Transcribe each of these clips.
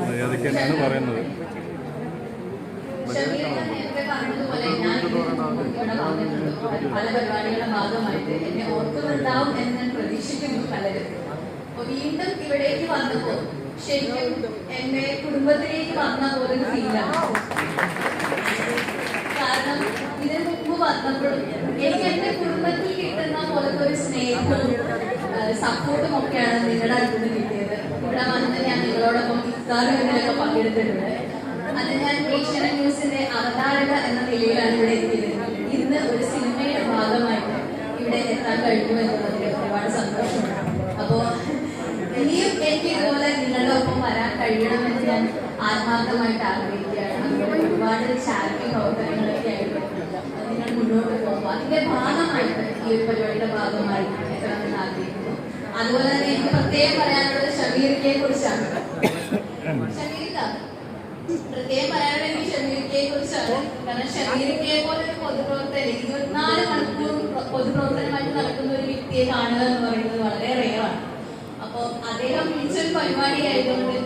മര്യാദയ്ക്ക് തന്നെയാണ് പറയുന്നത്. പല പരിപാടികളുടെ ഭാഗമായിട്ട് എന്നെ ഓർക്കുന്നുണ്ടാവും എന്ന് പ്രതീക്ഷിക്കുന്നു പലരും വീണ്ടും ഇവിടേക്ക് വന്നപ്പോൾ ശരിക്കും എന്റെ കുടുംബത്തിലേക്ക് വന്ന ഫീലാണ് കാരണം ഇതിന് മുമ്പ് വന്നപ്പോഴും എനിക്ക് എന്റെ കുടുംബത്തിൽ കിട്ടുന്ന പോലത്തെ ഒരു സ്നേഹവും സപ്പോർട്ടും ഒക്കെയാണ് നിങ്ങളുടെ അടുത്ത് കിട്ടിയത്. ഇവിടെ വന്ന് ഞാൻ നിങ്ങളോടൊപ്പം ഇഫ്താറുകളിലൊക്കെ പങ്കെടുത്തിട്ടുണ്ട്. അത് ഞാൻ ഏഷ്യൻ ന്യൂസിന്റെ അവതാരക എന്ന നിലയിലാണ് ഇവിടെ എത്തിയത്. ഇന്ന് ഒരു സിനിമയുടെ ഭാഗമായിട്ട് ഇവിടെ എത്താൻ കഴിഞ്ഞു എന്നുള്ളതിൽ ഒരുപാട് സന്തോഷമുണ്ട്. അപ്പോ ഇനിയും എനിക്ക് ഇതുപോലെ നിങ്ങളുടെ ഒപ്പം വരാൻ കഴിയണമെന്ന് ഞാൻ ആത്മാർത്ഥമായിട്ട് ആഗ്രഹിക്കുകയാണ്. അങ്ങനെ ഒരുപാട് ചാരിറ്റി പ്രവർത്തനങ്ങളൊക്കെ ആയിട്ട് നിങ്ങൾ മുന്നോട്ട് പോകുമ്പോൾ അതിന്റെ ഭാഗമായിട്ട് ഈ ഒരു പരിപാടിയുടെ ഭാഗമായി എത്തണമെന്ന് ആഗ്രഹിക്കുന്നു. അതുപോലെ തന്നെ എനിക്ക് പ്രത്യേകം പറയാനുള്ളത് ഷമീറിക്കയെ കുറിച്ചാണ് ഷമീറിക്ക പ്രത്യേകം പറയാനുള്ളത് എനിക്ക് ഷമീറിനെ കുറിച്ചാണ് കാരണം ഷമീറിനെ പോലെ ഒരു പൊതുപ്രവർത്തകൻ ഇരുപത്തിനാല് മണിക്കൂർ പൊതുപ്രവർത്തനമായിട്ട് നടക്കുന്ന ഒരു വ്യക്തിയെ കാണുക എന്ന് പറയുന്നത് വളരെ റെയറാണ് അപ്പോൾ അദ്ദേഹം വിളിച്ചൊരു പരിപാടി ആയതുകൊണ്ട്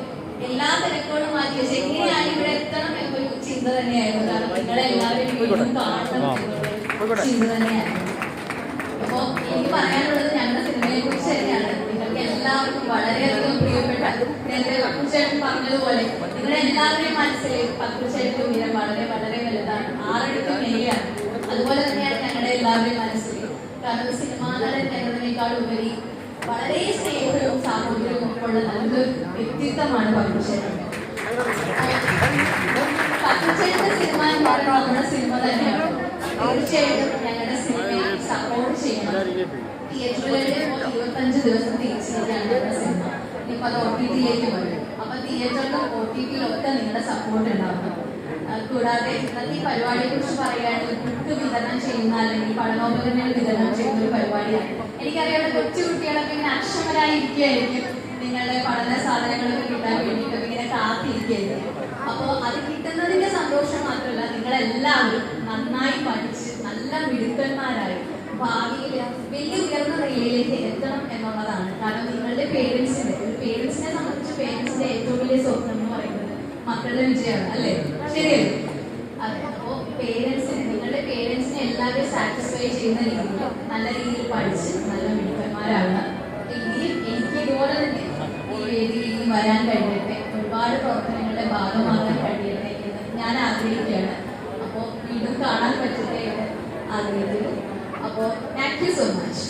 എല്ലാ തിരക്കുകളും മാറ്റി വെച്ച് എങ്ങനെയാണ് ഇവിടെ എത്തണം എന്നൊരു ചിന്ത തന്നെയായിരുന്നു. കാരണം നിങ്ങളെല്ലാവരും വീണ്ടും കാണണം ചിന്ത തന്നെയായിരുന്നു. അപ്പൊ എനിക്ക് പറയാനുള്ളത് ഞങ്ങളുടെ സിനിമയെ കുറിച്ച് തന്നെയാണ്. നിങ്ങൾക്ക് എല്ലാവർക്കും വളരെയധികം പ്രിയപ്പെട്ട നേരത്തെ പക്കുചേട്ടൻ പറഞ്ഞതുപോലെ നിങ്ങളുടെ എല്ലാവരുടെയും മനസ്സിൽ പക്കുചേട്ടന്റെ ഉയരം വളരെ വളരെ വലുതാണ്. ആറടുത്ത് മേലെയാണ്. അതുപോലെ തന്നെയാണ് ഞങ്ങളുടെ എല്ലാവരുടെയും മനസ്സിൽ. കാരണം സിനിമാ നടൻ എന്നതിനേക്കാൾ ഉപരി വളരെ സ്നേഹവും സാമൂഹ്യവും ഒക്കെ ഉള്ള നല്ലൊരു വ്യക്തിത്വമാണ് പത്മശേഖരൻ സിനിമ എന്ന് പറയുന്നത് നമ്മുടെ സിനിമ തന്നെയാണ്. തീർച്ചയായിട്ടും ഞങ്ങളുടെ സിനിമയെ സപ്പോർട്ട് ചെയ്യണം. തിയേറ്ററുകളിൽ ഇപ്പോൾ ഇരുപത്തഞ്ച് ദിവസം തിരിച്ചിരിക്കുകയാണ് ഞങ്ങളുടെ സിനിമ. ഇപ്പൊ അത് ഒ ടി ടിയിലേക്ക് വരും. അപ്പൊ തിയേറ്ററിലും ഒ ടി ടിയിലൊക്കെ നിങ്ങളുടെ സപ്പോർട്ട് ഉണ്ടാവണം. കൂടാതെ ഇന്നത്തെ ഈ പരിപാടിയെ കുറിച്ച് പറയുകയാണെങ്കിൽ ബുക്ക് വിതരണം ചെയ്യുന്ന അല്ലെങ്കിൽ പഠനോപകരണങ്ങൾ വിതരണം ചെയ്യുന്ന ഒരു പരിപാടിയാണ്. എനിക്കറിയാം ഇവിടെ കൊച്ചു കുട്ടികളൊക്കെ ഇങ്ങനെ അക്ഷമരായി ഇരിക്കുകയായിരിക്കും നിങ്ങളുടെ പഠന സാധനങ്ങളൊക്കെ കിട്ടാൻ വേണ്ടിയിട്ട് ഇങ്ങനെ കാത്തിരിക്കുകയായിരിക്കും അപ്പോൾ അത് കിട്ടുന്നതിന്റെ സന്തോഷം മാത്രമല്ല നിങ്ങളെല്ലാവരും നന്നായി പഠിച്ച് നല്ല മിടുക്കന്മാരായി ഭാവിയിൽ വലിയ ഉയർന്ന നിലയിലേക്ക് എത്തണം എന്നുള്ളതാണ്. കാരണം നിങ്ങളുടെ പേരൻസിന്റെ ഒരു പേരൻസിനെ സംബന്ധിച്ച് പേരൻസിന്റെ ഏറ്റവും വലിയ സ്വപ്നം മക്കളുടെ വിജയമാണ് അല്ലേ? ശരിയല്ലേ? അപ്പോ പേരൻസിന് നിങ്ങളുടെ പേരൻസിനെ എല്ലാവരും സാറ്റിസ്ഫൈ ചെയ്യുന്ന രീതിയിൽ നല്ല രീതിയിൽ പഠിച്ച് നല്ല മിടുക്കന്മാരാണ്. എനിക്ക് ഇതുപോലെ തന്നെ ഈ വരാൻ കഴിയട്ടെ ഒരുപാട് പ്രവർത്തനങ്ങളുടെ ഭാഗമാകാൻ കഴിയട്ടെ എന്ന് ഞാൻ ആഗ്രഹിക്കുകയാണ്. അപ്പോൾ വീണ്ടും കാണാൻ പറ്റട്ടെ എന്ന് ആഗ്രഹിക്കുന്നു. അപ്പോൾ താങ്ക് യു സോ മച്ച്